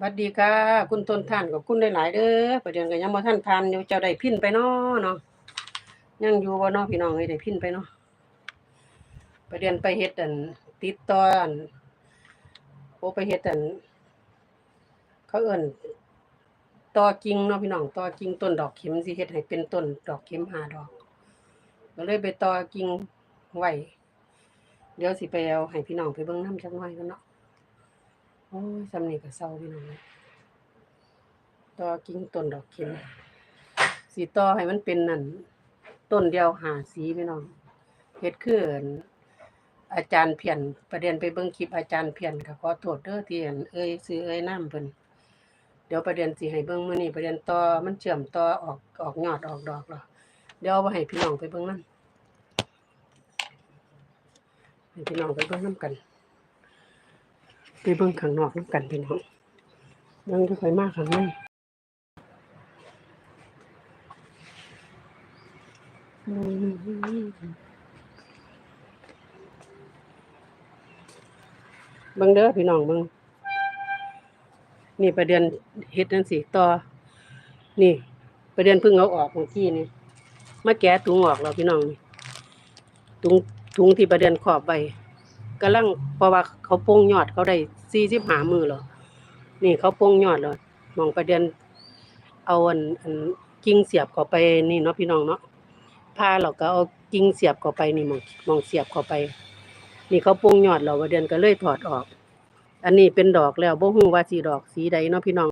สวัสดีค่ะ คุณต้นท่านกับคุณหลายๆเด้อประเดี๋ยวก็ยังบ่ทันทานอยู่เจ้าได้พินไปเนาะเนาะยังอยู่บ่เนาะพี่น้องเอ้ได้พินไปเนาะประเดี๋ยวไปเฮ็ดอันติดตอนโอไปเฮ็ดอันเขาเอิ้นต่อกิ่งเนาะพี่น้องต่อกิ่งต้นดอกเข็มสิเฮ็ดให้เป็นต้นดอกเข็มหาดอกก็เลยไปต่อกิ่งไว้เดี๋ยวสิไปเอาให้พี่น้องไปเบิ่งนำจักหน่อยกันเนาะ โอ้ยสำนีก็เศร้าพี่น้องเลยต่อกิ่งต้นดอกเข็มสีต่อให้มันเป็นนั่นต้นเดียวหาสีพี่น้องเฮ็ดคืออั่นอาจารย์เพียนประเด็นไปเบิ่งคลิปอาจารย์เพียนก็ขอโทษเด้อที่อันเอ้ยซื้อเอ้ยน้ำเพิ่นเดี๋ยวประเด็นสิให้เบิ่งมื้อนี้ประเด็นต่อมันเชื่อมต่อออกออกยอดออกดอกแล้วเดี๋ยวเอาไปให้พี่น้องไปเบิ่งนำให้พี่น้องไปเบิ่งนํกัน ไปเบิ่งข้างนอกนำกันพี่น้องเบิ่งจะค่อยมากข้างในเบิ่งเด้อพี่น้องเบิ่งนี่ประเด็นเฮ็ดจังซี่ต่อ นี่ ประเด็นเพิ่งเอาออกเมื่อกี้นี่มาแกะถุงออกแล้วพี่น้องนี่ถุงถุงที่ประเด็นขอบไว้ กำลังเพราะว่าเขาโป่งยอดเขาได้สี่สิบหามือหรอนี่เขาโป่งยอดแล้วมองประเด็นเอาอันอันกิ่งเสียบเข้าไปนี่เนาะพี่น้องเนาะพาเราก็เอากิ่งเสียบเข้าไปนี่มองมองเสียบเข้าไป นี่เขาโป่งยอดหรอวประเด็นก็เลยถอดออก อันนี้เป็นดอกแล้วบ่ฮู้ว่าสีดอกสีใดเนาะพี่น้อง